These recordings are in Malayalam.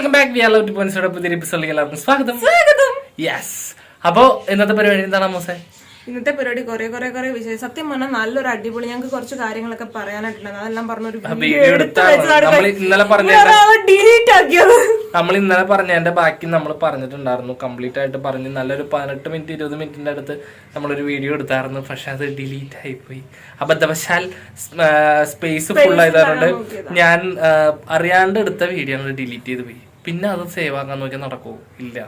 Welcome back we are to പുതിയ എപ്പിസോഡിലേക്ക് എല്ലാവർക്കും സ്വാഗതം. സ്വാഗതം. യെസ് അപ്പോ ഇന്നത്തെ പരിപാടി എന്താണ് മോസേ ഇന്നത്തെ പരിപാടി കുറെ കുറെ കുറെ വിഷയം സത്യം പറഞ്ഞാൽ നല്ലൊരു അടിപൊളി. ഞങ്ങൾക്ക് കുറച്ച് കാര്യങ്ങളൊക്കെ പറയാനായിട്ടുണ്ട് അതെല്ലാം പറഞ്ഞൊരു നമ്മൾ ഇന്നലെ പറഞ്ഞതിന്റെ ബാക്കി നമ്മൾ പറഞ്ഞിട്ടുണ്ടായിരുന്നു. കംപ്ലീറ്റ് ആയിട്ട് പറഞ്ഞ് നല്ലൊരു പതിനെട്ട് മിനിറ്റ് ഇരുപത് മിനിറ്റിന്റെ അടുത്ത് നമ്മളൊരു വീഡിയോ എടുത്തായിരുന്നു. പക്ഷെ അത് ഡിലീറ്റ് ആയിപ്പോയി അബദ്ധവശാൽ സ്പേസ് ഫുൾ ആയതുകൊണ്ട് ഞാൻ അറിയാണ്ട് എടുത്ത വീഡിയോ ഡിലീറ്റ് ചെയ്ത് പോയി. പിന്നെ അത് സേവ് ആക്കാൻ നോക്കിയാൽ നടക്കുമോ ഇല്ല.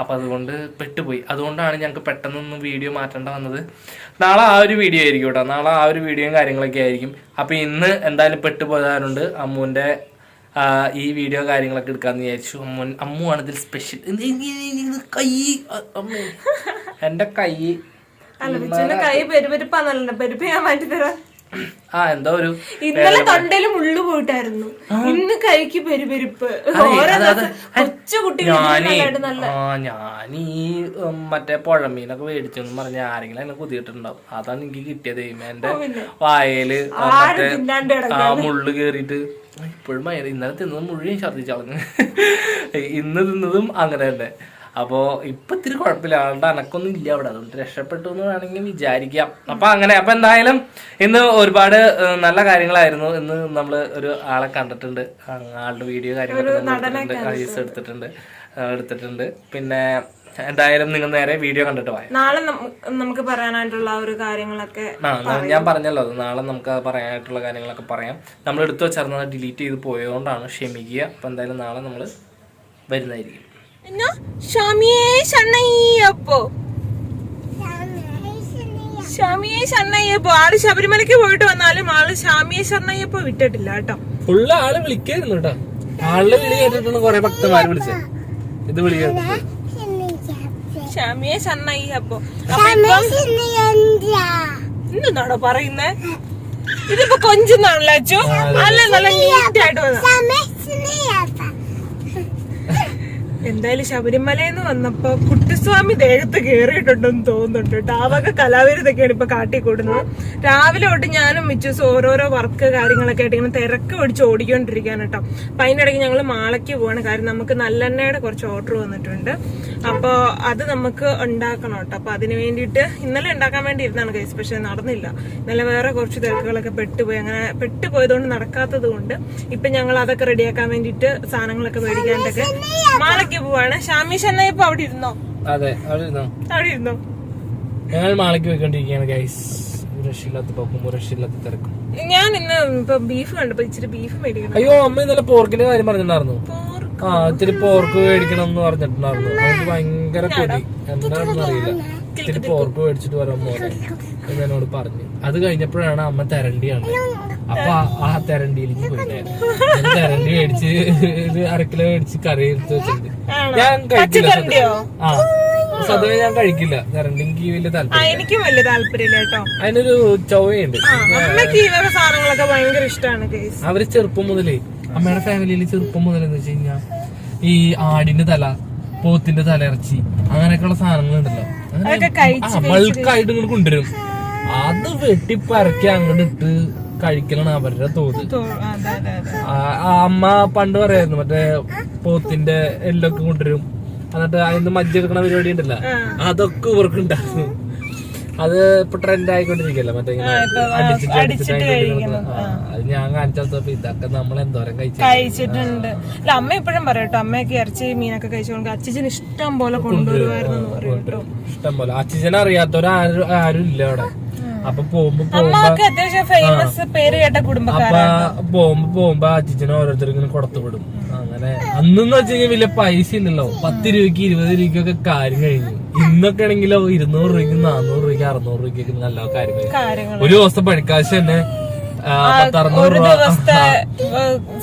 അപ്പൊ അതുകൊണ്ട് പെട്ടുപോയി. അതുകൊണ്ടാണ് ഞങ്ങൾക്ക് പെട്ടെന്നൊന്നും വീഡിയോ മാറ്റേണ്ട വന്നത്. നാളെ ആ ഒരു വീഡിയോ ആയിരിക്കും കേട്ടോ നാളെ ആ ഒരു വീഡിയോയും കാര്യങ്ങളൊക്കെ ആയിരിക്കും. അപ്പൊ ഇന്ന് എന്തായാലും പെട്ടുപോയതാരുണ്ട് അമ്മുവിന്റെ ആ, ഈ വീഡിയോ കാര്യങ്ങളൊക്കെ എടുക്കാന്ന് വിചാരിച്ചു. അമ്മു അമ്മുവാണ് ആണ് ഇതിൽ സ്പെഷ്യൽ കൈ അമ്മേ. എന്റെ കൈ കൈ പെരുപെരുപ്പാന്നല്ല പെരുപ്പ് ഞാൻ മാറ്റി തരാം ആ എന്തോ ഒരു ഇന്നലെ തൊണ്ടയിലും ഉള്ളു പോയിട്ടായിരുന്നു. ഇന്ന് കൈക്ക് പെരുപെരുപ്പ്. ഞാൻ ഈ മറ്റേ പുഴമീനൊക്കെ മേടിച്ചെന്ന് പറഞ്ഞ ആരെങ്കിലും എന്നെ കുതിയിട്ടുണ്ടാവും അതാണ് എനിക്ക് കിട്ടിയത്. എന്റെ വായൽ ആ മറ്റേ തിന്നാണ്ട് ആ മുള്ളു കേറിയിട്ട് ഇപ്പോഴും ഇന്നലെ തിന്നതും മുഴുവൻ ഛർദ്ദിച്ചളഞ്ഞ് ഇന്ന് തിന്നതും അങ്ങനെ തന്നെ. അപ്പോ ഇപ്പൊ ഇത്തിരി കുഴപ്പമില്ല. ആളുടെ അനക്കൊന്നും ഇല്ല അവിടെ അതുകൊണ്ട് രക്ഷപ്പെട്ടു എന്ന് വേണമെങ്കിൽ വിചാരിക്കാം. അപ്പൊ അങ്ങനെ. അപ്പൊ എന്തായാലും ഇന്ന് ഒരുപാട് നല്ല കാര്യങ്ങളായിരുന്നു. ഇന്ന് നമ്മൾ ഒരു ആളെ കണ്ടിട്ടുണ്ട്. ആളുടെ വീഡിയോ കാര്യങ്ങളൊക്കെ എടുത്തിട്ടുണ്ട്. എടുത്തിട്ടുണ്ട്. പിന്നെ എന്തായാലും നിങ്ങൾ നേരെ വീഡിയോ കണ്ടിട്ട് പോയാൽ നാളെ നമുക്ക് പറയാനായിട്ടുള്ള ഒരു കാര്യങ്ങളൊക്കെ ഞാൻ പറഞ്ഞല്ലോ. അത് നാളെ നമുക്ക് പറയാനായിട്ടുള്ള കാര്യങ്ങളൊക്കെ പറയാം. നമ്മൾ എടുത്തു വെച്ചിരുന്നത് ഡിലീറ്റ് ചെയ്ത് പോയതുകൊണ്ടാണ് ക്ഷമിക്കുക. അപ്പൊ എന്തായാലും നാളെ നമ്മൾ വരുന്നതായിരിക്കും. എന്നാ? ഷമിയേ ഷണ്ണയ്യപ്പോ. ഷമിയെ ഷണ്ണയ്യപ്പോ. ആൾ ശബരിമലയ്ക്ക് പോയിട്ട് വന്നാലും ആൾ ഷാമിയെ ഷണ്ണയ്യപ്പോ വിട്ടിട്ടില്ല കേട്ടോ. ഫുള്ള് ആൾ വിളിക്കായിരുന്നു കേട്ടോ. ആളുടെ വിളി കേട്ടിട്ടാണ് കൊറേ ഭക്തന്മാര് വിളിച്ചത് ഇത് വിളി കേട്ടിട്ട് ഷമിയെ ഷണ്ണയ്യപ്പോ. അപ്പൊ എന്തെന്നാണോ പറയുന്നേ? ഇതിപ്പോ കൊഞ്ചെന്നാണല്ലോ അച്ചു? അല്ല നല്ല നീറ്റായിട്ട് വന്ന എന്തായാലും ശബരിമലയിൽ വന്നപ്പോ കുട്ടിസ്വാമി ദേഹത്ത് കേറിയിട്ടുണ്ടെന്ന് തോന്നുന്നുണ്ട് കേട്ടോ ആ കലാവിരുതൊക്കെയാണ് ഇപ്പൊ കാട്ടിക്കൂടുന്നത് രാവിലെ തൊട്ട് ഞാനും മിച്ചൂസ് ഓരോരോ വർക്ക് കാര്യങ്ങളൊക്കെ ആയിട്ട് ഇങ്ങനെ തിരക്ക് പിടിച്ച് ഓടിക്കൊണ്ടിരിക്കുകയാണ് കേട്ടോ അപ്പൊ അതിന്റെ ഇടയ്ക്ക് ഞങ്ങൾ മാളയ്ക്ക് പോവാണ് കാര്യം നമുക്ക് നല്ലെണ്ണയുടെ കുറച്ച് ഓർഡർ വന്നിട്ടുണ്ട് അപ്പൊ അത് നമുക്ക് ഉണ്ടാക്കണം കേട്ടോ അപ്പൊ അതിന് വേണ്ടിയിട്ട് ഇന്നലെ ഉണ്ടാക്കാൻ വേണ്ടി ഇരുന്നാണ് കേസ് പക്ഷെ നടന്നില്ല ഇന്നലെ വേറെ കുറച്ച് തിരക്കുകളൊക്കെ പെട്ടുപോയി അങ്ങനെ പെട്ടുപോയതുകൊണ്ട് നടക്കാത്തത് കൊണ്ട് ഇപ്പൊ ഞങ്ങൾ അതൊക്കെ റെഡിയാക്കാൻ വേണ്ടിയിട്ട് സാധനങ്ങളൊക്കെ മേടിക്കാണ്ടൊക്കെ മാളയ്ക്ക് പോവാണ്. ഷാമിഷ് എന്നാ ഇപ്പൊ അവിടെ ഇരുന്നോ? അതെ അവിടെ ഇരുന്നോ? അവിടെ ഇരുന്നോ? ഞങ്ങൾ മാളയ്ക്ക് പോയിക്കൊണ്ടിരിക്കുകയാണ് ഗൈസ് രക്ഷയില്ലാത്ത പോക്കും രക്ഷയില്ലാത്ത തിരക്കും. ഞാൻ ഇന്ന് ഇപ്പൊ ബീഫ് കണ്ടപ്പോ ഇച്ചിരി ബീഫ് മേടിക്കണം. അയ്യോ അമ്മ ഇന്നലെ പോർക്കിന്റെ കാര്യം പറഞ്ഞിട്ടുണ്ടായിരുന്നു. പോർക്ക്. ആ ഇത്തിരി പോർക്ക് മേടിക്കണം എന്ന് പറഞ്ഞിട്ടുണ്ടായിരുന്നു ഭയങ്കര കൊതി. എന്താണെന്ന് അറിയില്ല. ഇത്തിരി പോർക്ക് മേടിച്ചിട്ട് വരാൻ പോലെ എന്ന് എന്നോട് പറഞ്ഞു. അത് കഴിഞ്ഞപ്പോഴാണ് അമ്മ തെരണ്ടിയാണ്. അപ്പൊ ആ- തെരണ്ടിയിലേക്ക് പോയിട്ടായിരുന്നു തെരണ്ടി. മേടിച്ച് ഒരു അരക്കിലോ മേടിച്ച് കറി എടുത്ത് വെച്ചിട്ടുണ്ട്? ഞാൻ കഴിക്കില്ല പച്ചക്കറിന്റെയോ? ഞാൻ കഴിക്കില്ല. കാരണം എനിക്ക് വലിയ താല്പര്യം എനിക്കും വലിയ താല്പര്യമില്ല കേട്ടോ. അതിനൊരു ചൊവ്വയുണ്ട്. അമ്മയ്ക്ക് ഈ വക സാധനങ്ങളൊക്കെ ഭയങ്കര ഇഷ്ടമാണ് അവർ ചെറുപ്പം മുതലേ അമ്മയുടെ ഫാമിലിയിൽ ചെറുപ്പം മുതൽ എന്ന് വെച്ച് കഴിഞ്ഞാൽ ഈ ആടിന്റെ തല പോത്തിന്റെ തല ഇറച്ചി അങ്ങനെയൊക്കെയുള്ള സാധനങ്ങളുണ്ടല്ലോ. ബൾക്കായിട്ട് ഇങ്ങോട്ട് കൊണ്ടുവരും. അത് വെട്ടിപ്പരക്കി അങ്ങോട്ട് ഇട്ട് കഴിക്കലാണ് അവരുടെ തോത്. അമ്മ പണ്ട് പറയായിരുന്നു മറ്റേ പോത്തിന്റെ എല്ലൊക്കെ കൊണ്ടുവരും. എന്നിട്ട് അതിന് മജ്ജ എടുക്കണ പരിപാടി ഉണ്ടല്ലോ. അതൊക്കെ ഇവർക്ക് ഉണ്ടായിരുന്നു അത് ഇപ്പൊ ട്രെൻഡ് ആയിക്കൊണ്ടിരിക്കല്ലോ? മറ്റേ അത് ഞാൻ കാണിച്ചപ്പോ ഇതൊക്കെ നമ്മൾ എന്തോരം കഴിച്ചിട്ടുണ്ട്. അല്ല അമ്മ എപ്പോഴും പറയും കേട്ടോ അമ്മയൊക്കെ ഇറച്ചി മീനൊക്കെ കഴിച്ചോണ്ട് അച്ഛൻ ഇഷ്ടം പോലെ കൊണ്ടുവരുമായിരുന്നു ഇഷ്ടം പോലെ. അച്ഛൻ അറിയാത്തവരാരും ആരും ഇല്ല അവിടെ. അപ്പൊ പോകുമ്പോ പോകുമ്പോ അമ്മയ്ക്ക് അത്യാവശ്യം ഫേമസ് പേര് കേട്ട കുടുംബക്കാരാ അപ്പൊ പോകുമ്പോ പോകുമ്പോ അച്ഛനെ ഓരോരുത്തർ ഇങ്ങനെ കൊടുത്തു വിടും. അങ്ങനെ അന്നെന്ന് വെച്ച് കഴിഞ്ഞാൽ വലിയ പൈസ ഇല്ലല്ലോ. പത്ത് രൂപയ്ക്ക് ഇരുപത് രൂപയ്ക്കൊക്കെ കാര്യം കഴിഞ്ഞു. ഇന്നൊക്കെ ആണെങ്കിലോ ഇരുന്നൂറ് രൂപയ്ക്ക് നാനൂറ് രൂപയ്ക്ക് അറുന്നൂറ് രൂപയ്ക്കൊക്കെ നല്ല കാര്യം കഴിഞ്ഞു ഒരു ദിവസം പണിക്കാശ് തന്നെ ആ, പത്തറുന്നൂറ് ഒരു രൂപ. ദിവസത്തെ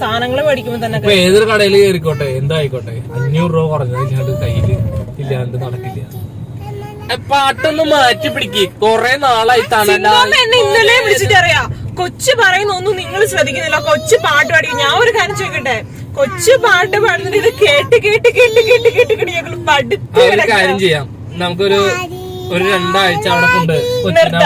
സാധനങ്ങൾ മേടിക്കുമ്പോ തന്നെ ഇപ്പൊ ഏതൊരു കടയിൽ കയറിക്കോട്ടെ എന്തായിക്കോട്ടെ അഞ്ഞൂറ് രൂപ കുറഞ്ഞാൽ കയ്യിൽ ഇല്ലാണ്ട് നടക്കില്ല. പാട്ടൊന്ന് മാറ്റി പിടിക്ക്. കൊറേ നാളായി ഇന്നലെ വിളിച്ചിട്ട് അറിയാ? കൊച്ചു പറയുന്ന ഒന്നും നിങ്ങൾ ശ്രദ്ധിക്കുന്നില്ല. കൊച്ചു പാട്ട് പാടി ഞാൻ ഒരു കാര്യം ചോദിക്കട്ടെ? കൊച്ചു പാട്ട് പാടുന്നത് ഇത് കേട്ട് കേട്ട് കേട്ട് കേട്ട് കേട്ട് കേട്ട് ഞങ്ങൾ കാര്യം ചെയ്യാം. നമുക്കൊരു ഒരു രണ്ടാഴ്ച അവിടെ കൊണ്ട് കൊച്ചിനെ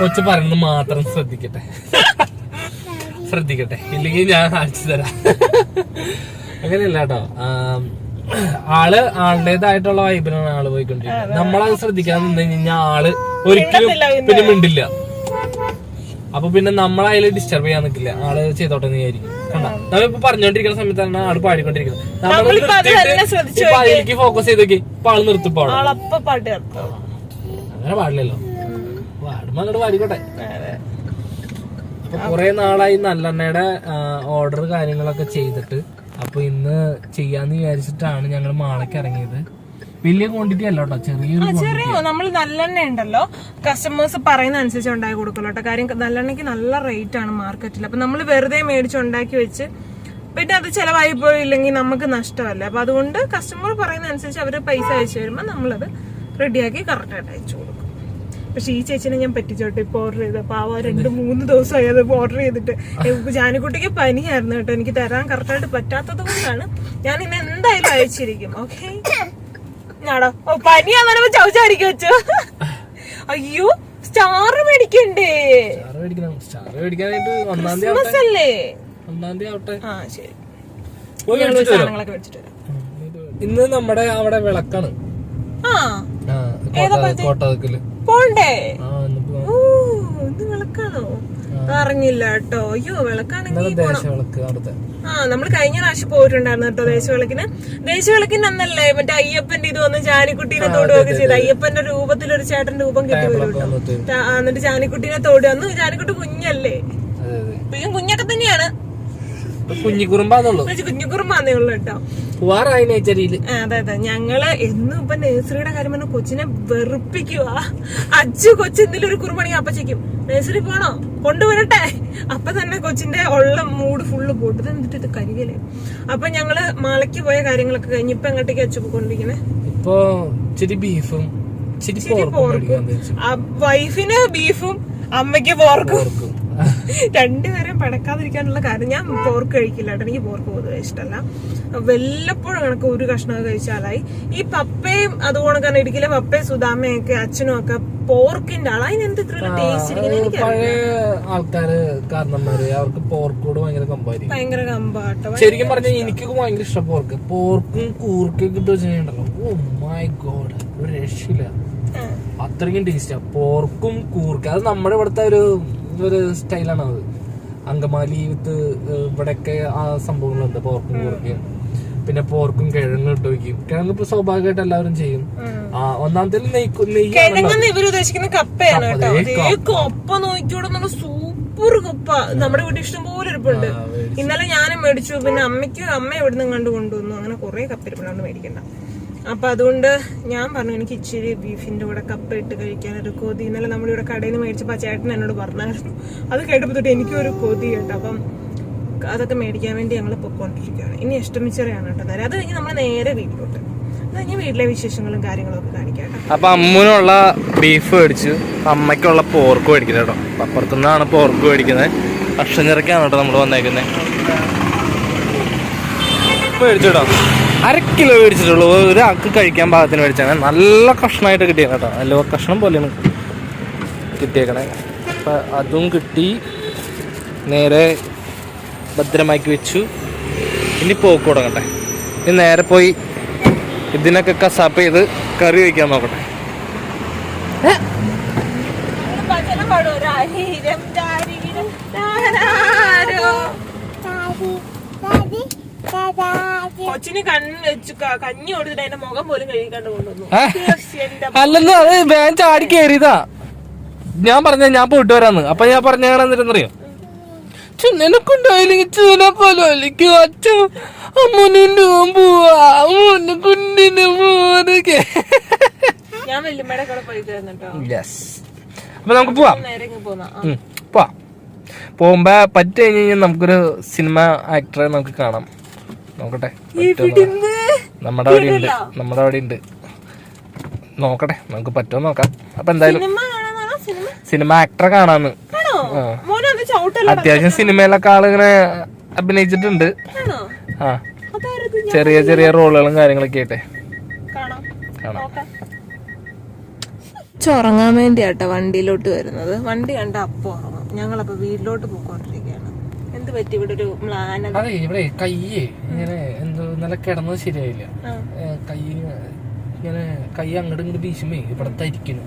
കൊച്ചു പറയുന്നത് മാത്രം ശ്രദ്ധിക്കട്ടെ. ശ്രദ്ധിക്കട്ടെ. ഇല്ലെങ്കിൽ ഞാൻ അയച്ചു തരാം. അങ്ങനെയല്ല കേട്ടോ. ആം, ആൾ ആളുടേതായിട്ടുള്ള വൈബിലാണ് ആൾ പോയിക്കൊണ്ടിരിക്കുന്നത് നമ്മളത് ശ്രദ്ധിക്കാൻ നിന്ന് കഴിഞ്ഞാൽ ആൾ ഒരിക്കലും പിന്നെ. മിണ്ടില്ല. അപ്പൊ പിന്നെ നമ്മളതിൽ ഡിസ്റ്റർബ് ചെയ്യാൻ നിൽക്കില്ല ആൾ ചെയ്തോട്ടെ നീ ആയിരിക്കും നമ്മളിപ്പോ പറഞ്ഞോണ്ടിരിക്കുന്ന സമയത്താണ് ആൾ പാടിക്കൊണ്ടിരിക്കുന്നത്. നമ്മൾ അതിലേക്ക് ഫോക്കസ് ചെയ്ത് നോക്കി. ഇപ്പൊ ആൾ നിർത്തി അങ്ങനെ പാടില്ലല്ലോ. പാടുമ്പോ അങ്ങോട്ട് പാടിക്കോട്ടെ. കുറെ നാളായി നല്ലെണ്ണയുടെ ഓർഡർ കാര്യങ്ങളൊക്കെ ചെയ്തിട്ട് അപ്പൊ ഇന്ന് ചെയ്യാന്ന് വിചാരിച്ചിട്ടാണ് ഞങ്ങൾ മാളയ്ക്ക് ഇറങ്ങിയത്. വലിയ ക്വാണ്ടിറ്റി അല്ല കേട്ടോ ചെറിയ ചെറിയോ നമ്മൾ നല്ലെണ്ണ ഉണ്ടല്ലോ കസ്റ്റമേഴ്സ് പറയുന്ന അനുസരിച്ച് ഉണ്ടാക്കി കൊടുക്കലോട്ടോ കാര്യം നല്ലെണ്ണയ്ക്ക് നല്ല റേറ്റ് ആണ് മാർക്കറ്റിൽ അപ്പൊ നമ്മൾ വെറുതെ മേടിച്ച് ഉണ്ടാക്കി വെച്ച് പിന്നെ അത് ചിലവായി പോയില്ലെങ്കിൽ നമുക്ക് നഷ്ടമല്ല. അപ്പൊ അതുകൊണ്ട് കസ്റ്റമർ പറയുന്ന അനുസരിച്ച് അവർ പൈസ അയച്ചു വരുമ്പോ നമ്മളത് റെഡിയാക്കി കറക്റ്റായിട്ട് അയച്ചു കൊടുക്കും. പക്ഷെ ഈ ചേച്ചിനെ ഞാൻ പറ്റിച്ചോട്ടെ. ഇപ്പൊ ഓർഡർ ചെയ്ത ആ രണ്ട് മൂന്ന് ദിവസമായി അത് ഓർഡർ ചെയ്തിട്ട്. ജാനിക്കുട്ടിക്ക് പനിയായിരുന്നു കേട്ടോ. എനിക്ക് തരാൻ കറക്റ്റായിട്ട് പറ്റാത്തത് കൊണ്ടാണ് ഞാൻ ഇന്ന് എന്തായാലും അയച്ചിരിക്കും. ഓക്കെ ഞാടോ. ഓ പനിയാന്ന് പറയുമ്പോ ചവച്ചടിക്ക് വെച്ചു അയ്യോ സ്റ്റാർ മേടിക്കണ്ടേ? ക്രിസ്മസ് അല്ലേ? ആ ശരി. സാധനങ്ങളൊക്കെ മേടിച്ചിട്ട് വരാം. ഇന്ന് നമ്മുടെ അവിടെ വിളക്കാണ്. ആ. ആ, കോട്ട- കോട്ടകത്തിൽ പോണ്ടേ? വിളക്കാണോ? അറിഞ്ഞില്ല കേട്ടോ. അയ്യോ വിളക്കാണെങ്കിൽ ആ നമ്മൾ കഴിഞ്ഞ പ്രാവശ്യം പോയിട്ടുണ്ടായിരുന്നു കേട്ടോ ദേശവിളക്കിന് ദേശവിളക്കിന് അന്നല്ലേ മറ്റേ അയ്യപ്പന്റെ ഇത് വന്ന് ജാനിക്കുട്ടീനെ തോടുകയൊക്കെ ചെയ്ത്. അയ്യപ്പന്റെ രൂപത്തിൽ ഒരു ചേട്ടൻ രൂപം കിട്ടി വരും കേട്ടോ. എന്നിട്ട് ജാനിക്കുട്ടീനെ തോടുക അന്ന് ജാനിക്കുട്ടി കുഞ്ഞല്ലേ? ഇപ്പം കുഞ്ഞൊക്കെ തന്നെയാണ്. പക്ഷെ കുഞ്ഞുകുറുമാന്നേ ഉള്ളു കേട്ടോ അതെ അതെ. ഞങ്ങൾ എന്നും ഇപ്പൊ നഴ്സറിയുടെ കാര്യം പറഞ്ഞ കൊച്ചിനെ വെറുപ്പിക്കുക അച്ചു കൊച്ചു എന്തെങ്കിലും ഒരു കുറുമണി അപ്പച്ചയ്ക്കും നഴ്സറി പോണോ? കൊണ്ടുവരട്ടെ. അപ്പൊ തന്നെ കൊച്ചിന്റെ ഉള്ള മൂഡ് ഫുള്ള് പോട്ട്. എന്നിട്ട് ഇത് കരികൽ അപ്പൊ ഞങ്ങൾ മാളയ്ക്ക് പോയ കാര്യങ്ങളൊക്കെ കഴിഞ്ഞ് ഇപ്പൊ എങ്ങോട്ടേക്ക് അച്ചു പോയിക്കൊണ്ടിരിക്കണേ? ഇപ്പൊ ഇച്ചിരി ബീഫും വൈഫിന് ബീഫും അമ്മയ്ക്ക് പോർക്കും. പോർക്കും രണ്ടുപേരും പടക്കാതിരിക്കാനുള്ള കാരണം ഞാൻ പോർക്ക് കഴിക്കില്ല കേട്ടോ. എനിക്ക് പോർക്ക് പൊതുവെ ഇഷ്ടമല്ല. വല്ലപ്പോഴും കണക്ക് ഒരു കഷ്ണം കഴിച്ചാലായി. ഈ പപ്പയും അതുകൊണ്ട് തന്നെ ഇടുക്കിയിലെ പപ്പയും സുധാമയും ഒക്കെ അച്ഛനും ഒക്കെ പോർക്കിന്റെ ആൾ അതിന് എന്ത് ഇത്ര ടേസ്റ്റ് പഴയ ആൾക്കാര് കാരണന്മാര്. അവർക്ക് പോർക്കോട് ഭയങ്കര കമ്പാട്ടോ ശരിക്കും പറഞ്ഞാൽ എനിക്ക് ഭയങ്കര ഇഷ്ടം പോർക്ക്. പോർക്കും കൂർക്കും വെച്ചിട്ടുണ്ടല്ലോ ഓ മൈ ഗോഡ്. ഒരു രക്ഷയില്ല. അത്രയ്ക്കും ടേസ്റ്റാ പോർക്കും കൂർക്കും. അത് നമ്മുടെ ഇവിടുത്തെ ഒരു ഒരു സ്റ്റൈലാണ് അത്. അങ്കമാലി വിത്ത് ഇവിടെയൊക്കെ ആ സംഭവങ്ങളുണ്ട്. പോർക്കും കൂർക്കും പിന്നെ പോർക്കും കിഴങ്ങും ഇട്ട് വയ്ക്കും. കിഴങ്ങ് ഇപ്പൊ സ്വാഭാവികമായിട്ട് എല്ലാവരും ചെയ്യും. ആ ഒന്നാമത്തെ നെയ്യ് ഇവർ ഉദ്ദേശിക്കുന്ന കപ്പയാണ് കേട്ടോ. അതേ കപ്പ. നോക്കിയോടെ നല്ല സൂപ്പർ കപ്പ. നമ്മുടെ വീട്ടിൽ ഇഷ്ടംപോലെ ഇരിപ്പുണ്ട്. ഇന്നലെ ഞാനും മേടിച്ചു. പിന്നെ അമ്മയ്ക്ക് അമ്മ എവിടുന്ന് കണ്ടു കൊണ്ടുവന്നു. അങ്ങനെ കുറെ കപ്പ ഇരിപ്പുണ്ട്. മേടിക്കണ്ട. അപ്പൊ അതുകൊണ്ട് ഞാൻ പറഞ്ഞു എനിക്ക് ഇച്ചിരി ബീഫിന്റെ കൂടെ കപ്പ ഇട്ട് കഴിക്കാൻ ഒരു കൊതി. ഇന്നലെ നമ്മളിവിടെ കടയിൽ നിന്ന് മേടിച്ചപ്പോ ആ ചേട്ടൻ എന്നോട് പറഞ്ഞായിരുന്നു. അത് കേട്ടപ്പോ തൊട്ട് എനിക്കും ഒരു കൊതി കേട്ടോ അപ്പം അതൊക്കെ മേടിക്കാൻ വേണ്ടി ഞങ്ങൾ പൊക്കോണ്ടിരിക്കുകയാണ് ഇനി അഷ്ടമിച്ചറയാണ് കേട്ടോ നേരെ അത് കഴിഞ്ഞ് നമ്മൾ നേരെ വീട്ടിലോട്ട്. കഴിഞ്ഞ് വീട്ടിലെ വിശേഷങ്ങളും കാര്യങ്ങളും ഒക്കെ കാണിക്കാം അപ്പൊ അമ്മുനുള്ള ബീഫ് മേടിച്ചു. അമ്മയ്ക്കുള്ള പോർക്ക് മേടിക്കുന്നത് കേട്ടോ. അപ്പൊ അപ്പുറത്തുനിന്നാണ് പോർക്ക് മേടിക്കുന്നത്. അക്ഷഞ്ഞിറക്കാണ് കേട്ടോ നമ്മൾ വന്നേക്കുന്നത് മേടിച്ചു കേട്ടോ അര കിലോ മേടിച്ചിട്ടുള്ളൂ. ഒരാൾക്ക് കഴിക്കാൻ പാകത്തിന് മേടിച്ചാണ്. നല്ല കഷ്ണമായിട്ട് കിട്ടിയത് കേട്ടോ നല്ല കഷ്ണം പോലെയാണ് കിട്ടിയേക്കണേ. അപ്പം അതും കിട്ടി. നേരെ ഭദ്രമാക്കി വെച്ചു. ഇനി പോക്ക് തുടങ്ങട്ടെ. ഇനി നേരെ പോയി ഇതിനൊക്കെ കസാപ്പ് ചെയ്ത് കറി വയ്ക്കാൻ നോക്കട്ടെ. പാടും. കൊച്ചിന് കണ്ണ് വെച്ചു കഞ്ഞി കൊടുത്തിട്ട് എന്റെ മുഖം പോലും കഴിക്കാണ്ട് കൊണ്ടുവന്നു. അല്ലെന്ന് അത് വേൻ ചാടി കയറിയതാ ഞാൻ പറഞ്ഞ ഞാൻ പോയിട്ട് വരാന്ന്. അപ്പൊ ഞാൻ പറഞ്ഞ എന്നിട്ടെന്നറിയോ ചുന്നനെക്കൊണ്ടായില്ലെങ്കിൽ ചൂനെ അച്ഛ. അമ്മനുണ്ട് പോവാ. അമ്മന് കുഞ്ഞിന് പോവാനൊക്കെ ഞാൻ വല്യമ്മയുടെ കൂടെ പോയി കേട്ടോ യെസ് അപ്പൊ നമുക്ക് പോവാം. നേരെ ഇങ്ങ് പോന്നാ. ആ. ഉം, പോവാം. പോകുമ്പോ പറ്റി കഴിഞ്ഞ് കഴിഞ്ഞാൽ നമുക്കൊരു സിനിമ ആക്ടറെ നമുക്ക് കാണാം. നോക്കട്ടെ. നമ്മുടെ അവിടെ ഉണ്ട്. നമ്മുടെ അവിടെ ഉണ്ട്. നോക്കട്ടെ നമുക്ക് പറ്റുമോ നോക്കാം. അപ്പൊ എന്തായാലും സിനിമ ആക്ടറെ കാണാന്ന്. അത്യാവശ്യം സിനിമയിലൊക്കെ ആളിങ്ങനെ അഭിനയിച്ചിട്ടുണ്ട്. ആണോ? ആ. അതാരത്? ചെറിയ ചെറിയ റോളുകളും കാര്യങ്ങളൊക്കെ ആയിട്ടെ. കാണാം. ഉറങ്ങാൻ വേണ്ടിയാട്ടോ വണ്ടിയിലോട്ട് വരുന്നത്. വണ്ടി കണ്ട അപ്പോ ഉറങ്ങും. ഞങ്ങളപ്പോ വീട്ടിലോട്ട് പോയിക്കൊണ്ടിരിക്കുകയാണ്. പറ്റി ഇവിടെ ഒരു മ്ലാന അതെ ഇവിടെ കയ്യേ ഇങ്ങനെ എന്തോ നല്ല കിടന്നത് ശരിയായില്ല. കൈ ഇങ്ങനെ കൈ അങ്ങോട്ട് ഇങ്ങോട്ട് വീശുമേ ഇവിടെ തരിക്കുന്നു.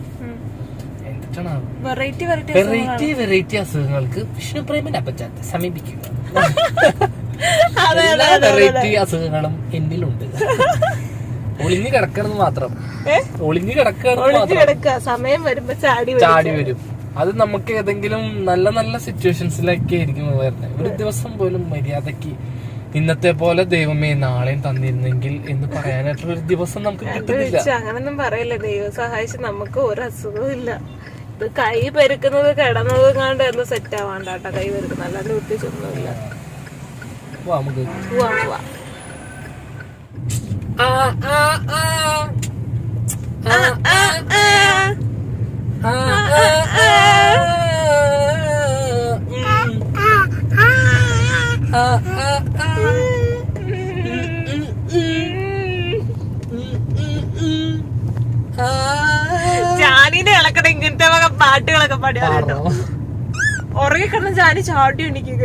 വെറൈറ്റി വെറൈറ്റി വെറൈറ്റി അസുഖങ്ങൾക്ക് വിഷ്ണു പ്രേമിന്റെ അപ്പച്ചാത്തെ സമീപിക്കുക വെറൈറ്റി അസുഖങ്ങളും എന്നിലുണ്ട്. ഒളിഞ്ഞു കിടക്കണം മാത്രം? ഒളിഞ്ഞു കിടക്കുക. സമയം വരുമ്പോ ചാടി. ചാടി വരും. അത് നമുക്ക് ഏതെങ്കിലും നല്ല നല്ല സിറ്റുവേഷൻസിലൊക്കെ ആയിരിക്കും വരുന്നത്. ഒരു ദിവസം പോലും മര്യാദയ്ക്ക് ഇന്നത്തെ പോലെ ദൈവമേ നാളെയും തന്നിരുന്നെങ്കിൽ എന്ന് പറയാനായിട്ടുള്ള ഒരു ദിവസം നമുക്ക് കിട്ടുന്നില്ല. അങ്ങനൊന്നും പറയില്ല. ദൈവം സഹായിച്ച് നമുക്ക് ഒരു അസുഖവും ഇല്ല. ഇത് കൈ പെരുക്കുന്നത് കിടന്നത് കണ്ട് എന്ന് സെറ്റ് ആവാണ്ടാട്ടോ കൈ പെരുക്കുന്നത്. അല്ലാണ്ട് ഒട്ടിച്ചൊന്നുമില്ല. വാ, നമുക്ക് പോവാ പോവാ ആ, ആ, ആ. ആ, ആ, ആ. ആ, ആ, ആ. ഉം. ആ, ആ, ആ. ഉം, ഉം, ഉം. ആ. ജാനിനെ ഇളക്കണ ഇങ്ങനത്തെ വക പാട്ടുകളൊക്കെ പാടിയാലോ? ഉറങ്ങി കിടന്ന് ജാനി ചാടി എണീക്കുക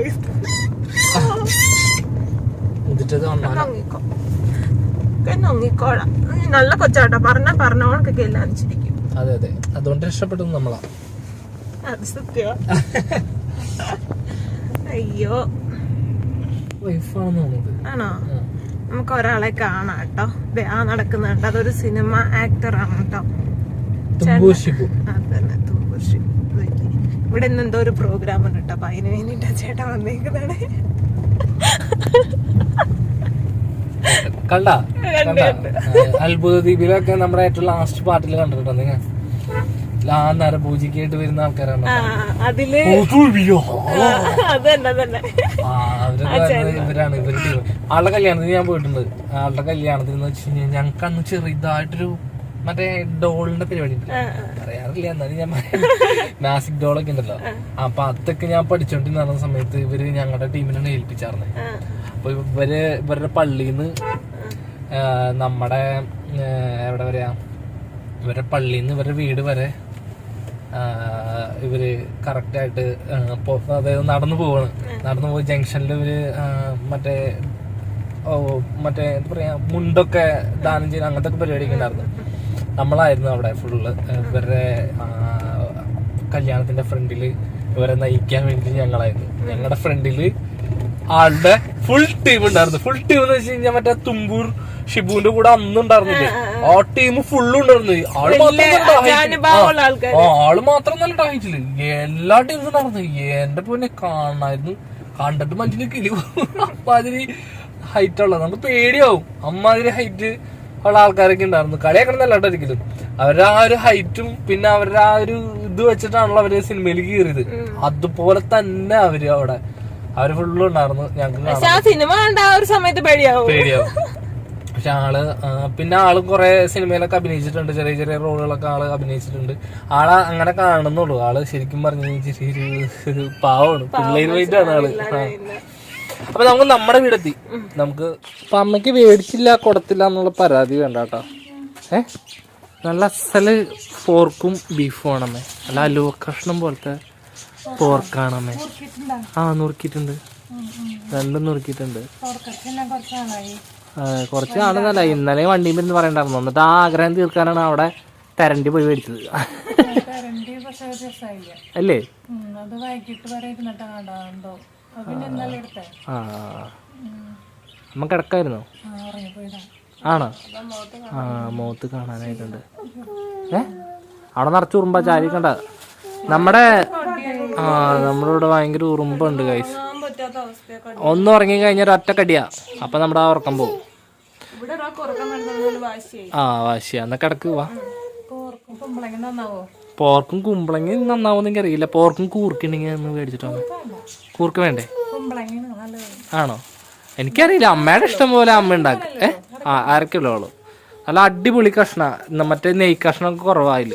ഒങ്ങിക്കോളാം നല്ല കൊച്ചാട്ടോ. പറഞ്ഞ പറഞ്ഞോണക്കൊക്കെ എല്ലാം അനുസരിക്കും അതെ അതെ. അതുകൊണ്ട് രക്ഷപ്പെട്ടത് നമ്മളാ. അത് സത്യമാ അയ്യോ. ആണോ? നമുക്ക് ഒരാളെ കാണാം കേട്ടോ. ആ ആ നടക്കുന്നുണ്ട് അതൊരു സിനിമ ആക്ടർ ആണ് കേട്ടോ ഇവിടെ ഇന്ന് എന്തോ ഒരു പ്രോഗ്രാം ഉണ്ട് കേട്ടോ. അപ്പൊ അതിന് വേണ്ടിട്ടാ ചേട്ടാ വന്നേക്കുന്നതാണ് കണ്ട. അത്ഭുത ദ്വീപിലൊക്കെ നമ്മുടെ ഏറ്റവും ലാസ്റ്റ് പാട്ടിൽ കണ്ടിട്ടുണ്ടോ നിങ്ങൾ ആ നരഭൂജിക്കായിട്ട് വരുന്ന ആൾക്കാരാണ്? അതിൽ ഇവരാണ് ഇവരുടെ. ആളുടെ കല്യാണത്തിന് ഞാൻ പോയിട്ടുണ്ട്. ആളുടെ കല്യാണത്തിന് എന്ന് വെച്ച് കഴിഞ്ഞാൽ ഞങ്ങൾക്ക് അന്ന് ചെറുതായിട്ടൊരു മറ്റേ ഡോളിന്റെ പരിപാടി ഉണ്ട് പറയാറില്ല എന്നാലും ഞാൻ മാസിക് ഡോളൊക്കെ ഉണ്ടല്ലോ. അപ്പൊ അതൊക്കെ ഞാൻ പഠിച്ചോണ്ടിരുന്ന നടന്ന സമയത്ത് ഇവർ ഞങ്ങളുടെ ടീമിനാണ് ഏൽപ്പിച്ചാർന്നെ. അപ്പൊ ഇവർ ഇവരുടെ പള്ളിന്ന് നമ്മുടെ എവിടെ പറയാ ഇവരുടെ പള്ളിന്ന് ഇവരുടെ വീട് വരെ ഇവർ കറക്റ്റ് ആയിട്ട് ആ, അതായത് നടന്നു പോവാണ്. നടന്നു പോയി ജംഗ്ഷനിൽ ഇവർ മറ്റേ ഓ മറ്റേ എന്താ പറയാ മുണ്ടൊക്കെ ദാനം ചെയ്യുന്ന അങ്ങനത്തെ പരിപാടിയൊക്കെ ഉണ്ടായിരുന്നു നമ്മളായിരുന്നു അവിടെ ഫുള്ള് ഇവരുടെ കല്യാണത്തിന്റെ ഫ്രണ്ടിൽ ഇവരെ നയിക്കാൻ വേണ്ടി ഞങ്ങളായിരുന്നു. ഞങ്ങളുടെ ഫ്രണ്ടിൽ ആളുടെ ഫുൾ ടീം ഉണ്ടായിരുന്നു. ഫുൾ ടീം എന്ന് വെച്ച് കഴിഞ്ഞാൽ മറ്റേ തുമ്പൂർ ഷിബുവിന്റെ കൂടെ അന്ന് ഉണ്ടായിരുന്നില്ലേ ആ ടീം ഫുള്ളും ഉണ്ടായിരുന്നു ആൾ മാത്രം ആൾ മാത്രം നല്ല ടാഹിച്ചില്ല എല്ലാ ടീംസും നടന്നു. എന്റെ പൊന്നെ കാണായിരുന്നു. കണ്ടിട്ട് മനുഷ്യന് കിളി അമ്മാതിരി ഹൈറ്റ് ഉള്ളത് നമുക്ക് പേടിയാവും. അമ്മാതിരി ഹൈറ്റ് ഉള്ള ആൾക്കാരൊക്കെ ഉണ്ടായിരുന്നു. കളിയാക്കണം നല്ല ഒരിക്കലും. അവരുടെ ആ ഒരു ഹൈറ്റും പിന്നെ അവരുടെ ആ ഒരു ഇത് വെച്ചിട്ടാണല്ലോ അവർ സിനിമയിൽ കയറിയത്. അതുപോലെ തന്നെ അവർ അവിടെ. അവർ ഫുള്ളും ഉണ്ടായിരുന്നു. ഞങ്ങൾക്ക് ആ സിനിമ കണ്ട ആ ഒരു സമയത്ത് പേടിയാവും. പേടിയാവും. പക്ഷെ ആൾ പിന്നെ ആൾ കുറെ സിനിമയിലൊക്കെ അഭിനയിച്ചിട്ടുണ്ട്. ചെറിയ ചെറിയ റോളുകളൊക്കെ ആൾ അഭിനയിച്ചിട്ടുണ്ട്. ആൾ അങ്ങനെ കാണുന്നുള്ളൂ. ആൾ ശരിക്കും പറഞ്ഞു ചെറിയൊരു പാവമാണ്. പിള്ളേര് വേണ്ടിയാണ് ആൾ. അപ്പൊ നമുക്ക് നമ്മുടെ വീടെത്തി. നമുക്ക് അപ്പൊ അമ്മയ്ക്ക് മേടിച്ചില്ല കൊടുത്തില്ല എന്നുള്ള പരാതി വേണ്ട കേട്ടോ. ഏ? നല്ല അസൽ പോർക്കും ബീഫും ആണമ്മേ നല്ല അലുവ കഷ്ണം പോലത്തെ പോർക്കാണമ്മേ ആ നുറുക്കിയിട്ടുണ്ട്. രണ്ടും നുറുക്കിയിട്ടുണ്ട്. കുറച്ച് നാളെന്നല്ല ഇന്നലെ വണ്ടിയിൽ നിന്ന് പറയണ്ടായിരുന്നു. എന്നിട്ട് ആ ആഗ്രഹം തീർക്കാനാണ് അവിടെ തരണ്ടി പോയി മേടിച്ചത്. അല്ലേ? ആ അമ്മ കിടക്കായിരുന്നോ? ആണോ? ആ മോത്ത് കാണാനായിട്ടുണ്ട്. ഏ? അവിടെ നിറച്ച് ഉറുമ്പ ചാരി കണ്ട നമ്മുടെ ആ നമ്മുടെ ഇവിടെ ഭയങ്കര ഉറുമ്പുണ്ട് കൈസ് പറ്റാത്ത അവസ്ഥയൊക്കെ ഒന്ന് ഉറങ്ങി കഴിഞ്ഞാൽ ഒറ്റ കടിയാ അപ്പൊ നമ്മുടെ ആ ഉറക്കം പോകും ഇവിടെ ഒരാൾക്ക് ഉറക്കം വേണ്ടത് വാശിയായി ആ വാശിയാ എന്നാ കിടക്ക് വാ നന്നാവോ പോർക്കും കുമ്പളങ്ങി നന്നാവും എനിക്ക് അറിയില്ല പോർക്കും കൂർക്കുണ്ടെങ്കിൽ ഒന്ന് മേടിച്ചിട്ടോ കൂർക്ക് വേണ്ടേ കുമ്പളങ്ങി ആണോ എനിക്കറിയില്ല അമ്മയുടെ ഇഷ്ടം പോലെ അമ്മ ഉണ്ടാക്കും ഏ ആ അവൾ നല്ല അടിപൊളി കഷ്ണ മറ്റേ നെയ് കഷ്ണമൊക്കെ കുറവായില്ല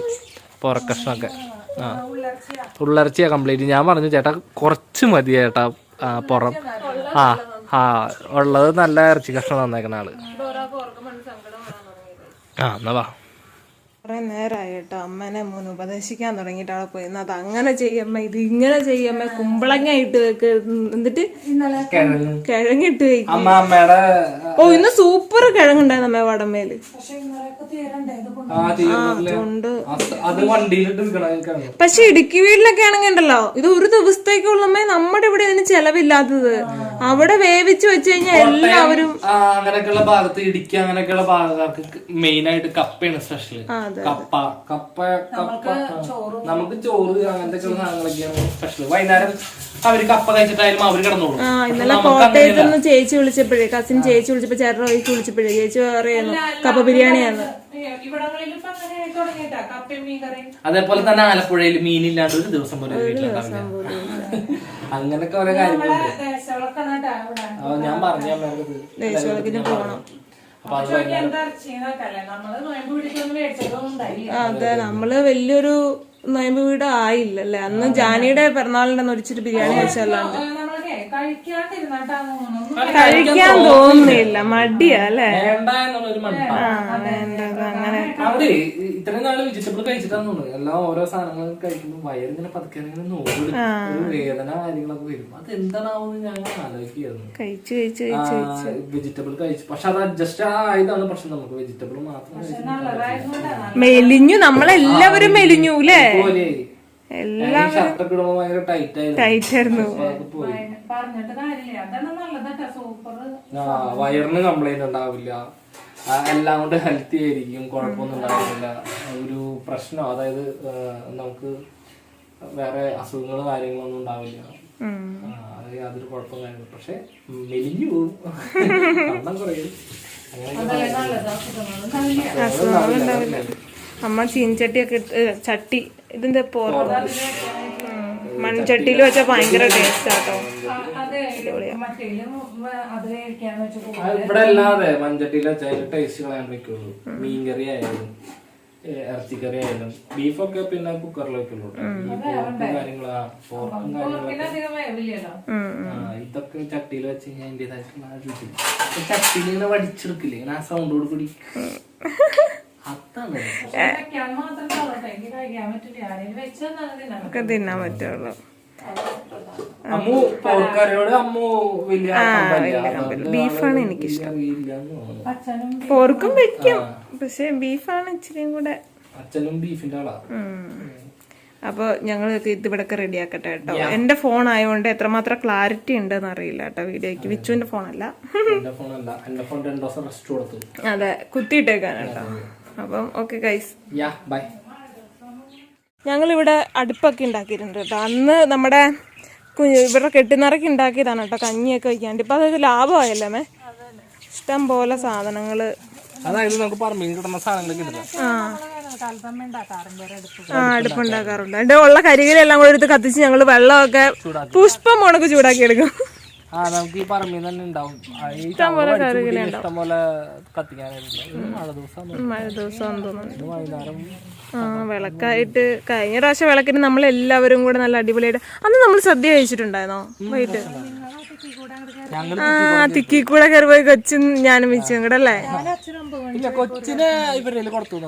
പുറക്കഷ്ണമൊക്കെ കഷ്ണമൊക്കെ ആ ഉള്ളർച്ചയാ കംപ്ലീറ്റ് ഞാൻ പറഞ്ഞു ചേട്ടാ കുറച്ച് മതി ചേട്ടാ പുറം. ആ ആ ഉള്ളത് നല്ല ഇറച്ചി കഷ്ണം നന്നേക്കണ ആൾ. ആ എന്നാ വാ. കുറെ നേരമായി കേട്ടോ അമ്മനെ മോൻ ഉപദേശിക്കാൻ തുടങ്ങിയിട്ട് അവിടെ പോയി. അത് അങ്ങനെ ചെയ്യമ്മ ഇത് ഇങ്ങനെ ചെയ്യമ്മ കുമ്പളങ്ങ ഇട്ട് വെക്ക്. എന്നിട്ട് കിഴങ്ങിട്ട് വെക്കും അമ്മ അമ്മയുടെ ഓ ഇന്ന് സൂപ്പർ കിഴങ്ങുണ്ടായിരുന്നു അമ്മ വടമേൽ പക്ഷെ ഇടുക്കി വീട്ടിലൊക്കെ ആണെങ്കിൽ ഉണ്ടല്ലോ ഇത് ഒരു ദിവസത്തേക്കുള്ളമ്മേ നമ്മുടെ ഇവിടെ ഇതിന് ചെലവില്ലാത്തത്. അവിടെ വേവിച്ച് വെച്ച് കഴിഞ്ഞാൽ എല്ലാവരും അങ്ങനെയൊക്കെയുള്ള ഭാഗത്ത് ഇടുക്കി അങ്ങനെയൊക്കെയുള്ള ഭാഗക്കാർക്ക് മെയിൻ ആയിട്ട് കപ്പയാണ് സ്പെഷ്യൽ കപ്പ കപ്പ. നമുക്ക് ചോറ് അങ്ങനത്തെ സാധനങ്ങളൊക്കെയാണ് സ്പെഷ്യൽ വൈകുന്നേരം അവർ കപ്പ കഴിച്ചിട്ടായാലും അവർ കിടന്നോളും. ആ ഇന്നലെ കോട്ടയത്ത് നിന്ന് ചേച്ചി വിളിച്ചപ്പോഴേ കസിൻ ചേച്ചി വിളിച്ചപ്പോ ചേട്ടൻ വൈഫ് വിളിച്ചപ്പോഴേ ചേച്ചി പറയുന്നു കപ്പ ബിരിയാണിയാണ് അതേപോലെ തന്നെ ആലപ്പുഴയിൽ മീനില്ലാണ്ട് ഒരു ദിവസം പോലും വീട്ടിലുണ്ടാവില്ല. അങ്ങനൊക്കെ ഓരോ കാര്യങ്ങളുണ്ട്. ഞാൻ പറഞ്ഞു അത് നമ്മൾ വലിയൊരു നോയമ്പ് വീട് ആയില്ലല്ലേ? അന്ന് ജാനിയുടെ പിറന്നാളിന്റെ ഒരിച്ചിട്ട് ബിരിയാണി കഴിച്ചല്ലാണ്ട് കഴിക്കാൻ തോന്നുന്നില്ല. മടിയാ അല്ലേ? വേണ്ട എന്നുള്ളൊരു അങ്ങനെ? അവിടെ ഇത്രയും നാൾ വെജിറ്റബിൾ കഴിച്ചിട്ടാന്ന് തോന്നുന്നു. എല്ലാം ഓരോ സാധനങ്ങൾ കഴിക്കുമ്പോൾ വയറിങ്ങനെ പതുക്കെ ഇങ്ങനെ നോക്കും വേദന കാര്യങ്ങളൊക്കെ വരും. അത് എന്താണാവുമെന്ന് ഞാൻ ആലോചിക്കുകയായിരുന്നു. കഴിച്ചു കഴിച്ചു കഴിച്ചു വെജിറ്റബിൾ കഴിച്ചു. പക്ഷെ അത് അഡ്ജസ്റ്റ് ആയതാണ് പക്ഷെ നമുക്ക് വെജിറ്റബിൾ മാത്രം മെലിഞ്ഞു. നമ്മളെല്ലാവരും മെലിഞ്ഞു അല്ലേ? എല്ലാം ഷർട്ടൊക്കെ ഇടുമ്പോ ഭയങ്കര ടൈറ്റ് ആയിരുന്നു പറഞ്ഞിട്ട് കാര്യമില്ല. അതാണ് സൂപ്പർ ആ വയറിന് കംപ്ലൈന്റ് ഉണ്ടാവില്ല. ആ, എല്ലാം കൊണ്ട് ഹെൽത്തി ആയിരിക്കും. കുഴപ്പമൊന്നും ഉണ്ടാവില്ല. ഒരു പ്രശ്നം അതായത് ആ, നമുക്ക് വേറെ അസുഖങ്ങൾ കാര്യങ്ങളൊന്നും ഉണ്ടാവില്ല. ആ, അത് യാതൊരു കുഴപ്പം കാര്യങ്ങളും പക്ഷെ മെലിഞ്ഞു പോകും വണ്ണം കുറയും. അങ്ങനെ അസുഖങ്ങളുണ്ടാവില്ല അമ്മ ചീൻചട്ടിയൊക്കെ ഇട്ട് ഏ, ചട്ടി ഇതിന്റെ പോർക്ക മൺചട്ടിയിൽ വെച്ചാൽ ഭയങ്കര ടേസ്റ്റ് ആട്ടോ ഇവിടെ അല്ലാതെ മൺചട്ടിയിൽ വെച്ചാൽ ടേസ്റ്റ് കളയാൻ പറ്റുള്ളൂ. മീൻകറി ആയാലും ഇറച്ചിക്കറി ആയാലും ബീഫൊക്കെ പിന്നെ കുക്കറിൽ വെക്കുള്ളൂ. കാര്യങ്ങളും കാര്യങ്ങളൊക്കെ. ഇതൊക്കെ ചട്ടിയിൽ വെച്ച് കഴിഞ്ഞാൽ അതിന്റെതായിട്ടുള്ള ചട്ടിയിൽ ഇങ്ങനെ വടിച്ചെടുക്കില്ലേ? ഇങ്ങനെ ആ സൗണ്ടോട് കൂടി. നല്ല തിന്നാൻ പറ്റുള്ളൂ. ബീഫാണ് എനിക്കിഷ്ടം. അച്ഛനും പോർക്കും വെക്കും. പക്ഷെ ബീഫാണ് ഇച്ചിരിയും കൂടെ അച്ഛനും ബീഫിന്റെ ആളാ. അപ്പോൾ ഞങ്ങൾ ഇതിവിടൊക്കെ റെഡിയാക്കട്ടെ കേട്ടോ. എന്റെ ഫോൺ ആയതുകൊണ്ട് എത്രമാത്രം ക്ലാരിറ്റി ഉണ്ടെന്ന് അറിയില്ല കേട്ടോ വീഡിയോയ്ക്ക്. വിച്ചുവിന്റെ ഫോണല്ല. അതെ കുത്തിയിട്ടേക്കാണ് കേട്ടോ. അപ്പം ഓക്കെ ഗൈസ് യാ ബൈ ഞങ്ങളിവിടെ അടുപ്പൊക്കെ ഉണ്ടാക്കിയിട്ടുണ്ട് കേട്ടോ അന്ന് നമ്മുടെ ഇവരുടെ കെട്ടിനിറക്കി ഉണ്ടാക്കിയതാണ് കേട്ടോ കഞ്ഞിയൊക്കെ വയ്ക്കാണ്ട്. ഇപ്പം അതൊക്കെ ലാഭമായല്ലേ മേ ഇഷ്ടം പോലെ സാധനങ്ങൾ അതായത് നമുക്ക് പറമ്പിൽ കിട്ടുന്ന സാധനങ്ങളൊക്കെ ഉണ്ട് ആ. കൽപ്പമ്മ ഉണ്ടാക്കാറുണ്ട് ഒരിടത്ത് ആ അടുപ്പുണ്ടാക്കാറുണ്ട്. അതിന്റെ ഉള്ള കരികളെല്ലാം കൂടെ എടുത്ത് കത്തിച്ച് ഞങ്ങൾ വെള്ളമൊക്കെ പുഷ്പം ഉണക്ക് ചൂടാക്കി എടുക്കും. ആ നമുക്ക് ഈ പറമ്പിൽ തന്നെ ഉണ്ടാവും. ഇഷ്ടംപോലെ മഴ ദിവസം ആ വിളക്കായിട്ട് കഴിഞ്ഞ പ്രാവശ്യം വിളക്കിന് നമ്മൾ എല്ലാവരും കൂടെ നല്ല അടിപൊളിയായിട്ട് അന്ന് നമ്മൾ സദ്യ കഴിച്ചിട്ടുണ്ടായിരുന്നോ? വൈകിട്ട്? ആ തിക്കി കൂടെ കയറി പോയി കൊച്ചും ഞാനും മിച്ചും കൂടെ അല്ലേ?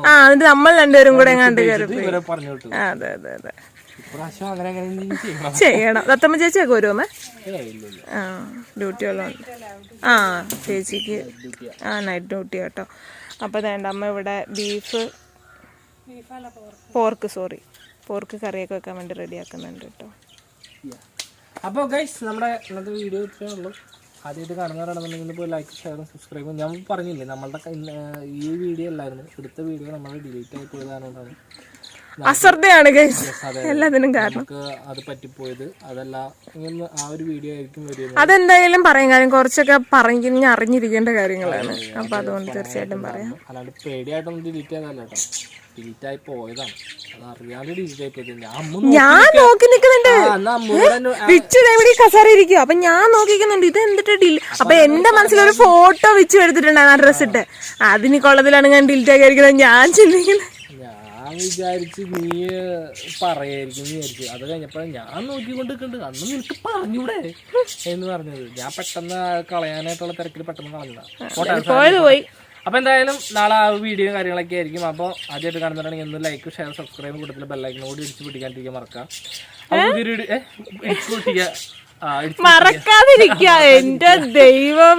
ആ എന്നിട്ട് നമ്മൾ രണ്ടുപേരും കൂടെ എങ്ങാണ്ട് കയറി അതെ അതെ അതെ. ഇപ്രാവശ്യം അങ്ങനെ അങ്ങനെ ചെയ്യണം. ദത്തമ്മ ചേച്ചിയൊക്കെ വരുമേ ആ ഡ്യൂട്ടി ഉള്ളതുകൊണ്ട് ആ ചേച്ചിക്ക് ആ നൈറ്റ് ഡ്യൂട്ടി കേട്ടോ അപ്പോൾ വേണ്ട അമ്മ ഇവിടെ ബീഫ് പോർക്ക് സോറി പോർക്ക് കറിയൊക്കെ വെക്കാൻ വേണ്ടി റെഡി ആക്കുന്നുണ്ട് കേട്ടോ അപ്പോൾ ഗൈസ് നമ്മുടെ ഇന്നത്തെ വീഡിയോ ഇത്രയേ ഉള്ളൂ. ആദ്യമായിട്ട് കാണുന്നവരാണെന്നുണ്ടെങ്കിൽ ഇപ്പോൾ ലൈക്ക് ഷെയറും സബ്സ്ക്രൈബും ഞാൻ പറഞ്ഞില്ലേ നമ്മളുടെ ഈ വീഡിയോ അല്ലായിരുന്നു. എടുത്ത വീഡിയോ നമ്മൾ ഡിലീറ്റ് ആയി പോയതാണെന്നാണ്. അശ്രദ്ധയാണ് ഗൈസ് എല്ലാത്തിനും കാരണം. അത് പറ്റിപ്പോയത് അതല്ല ആ ഒരു വീഡിയോ ആയിരിക്കും അതെന്തായാലും പറയും. കാര്യം കുറച്ചൊക്കെ പറഞ്ഞ് അറിഞ്ഞിരിക്കേണ്ട കാര്യങ്ങളാണ്. അപ്പൊ അതുകൊണ്ട് തീർച്ചയായിട്ടും പറയാം. അല്ലാണ്ട് പേടിയായിട്ടൊന്നും ഡിലീറ്റ് കേട്ടോ. ഡിലീറ്റ് ആയി പോയതാണ്. ഡിലീറ്റ് ഞാൻ നോക്കി നിക്കുന്നുണ്ട് വിച്ചു കസേര ഇരിക്കുക അപ്പൊ ഞാൻ നോക്കിക്കുന്നുണ്ട്. ഇത് എന്തിട്ട് ഡിൽ അപ്പൊ എന്റെ മനസ്സിൽ ഒരു ഫോട്ടോ വെച്ച് എടുത്തിട്ടുണ്ടായിരുന്നു ആ ഡ്രസ് ഇട്ട്. അതിന് കൊള്ളത്തിലാണ് ഞാൻ ഡിലീറ്റ് ആക്കിയിരിക്കുന്നത് ഞാൻ ചിന്തിക്കുന്നത് ഞാൻ വിചാരിച്ച് നീ പറയായിരിക്കും വിചാരിച്ചു. അത് കഴിഞ്ഞപ്പോ ഞാൻ നോക്കിക്കൊണ്ട് നിൽക്കുന്നുണ്ട് അന്ന് നിനക്ക് പറഞ്ഞൂടെ എന്ന് പറഞ്ഞത്. ഞാൻ പെട്ടെന്ന് കളയാനായിട്ടുള്ള തിരക്കിൽ പെട്ടെന്ന് കളഞ്ഞതാണ് അപ്പൊ എന്തായാലും നാളെ ആ വീഡിയോ കാര്യങ്ങളൊക്കെ ആയിരിക്കും. അപ്പോൾ ആദ്യമായിട്ട് കാണുന്നുണ്ടെങ്കിൽ ഒന്ന് ലൈക്ക് ഷെയർ സബ്സ്ക്രൈബ് കൂടുതൽ ബെല്ലൈക്കിനും കൂടി ഇടിച്ച് പിടിക്കാണ്ടിരിക്കാൻ മറക്കാം. ഇടിച്ച് പൊട്ടിക്കുക ഇടിച്ച് എന്റെ ദൈവം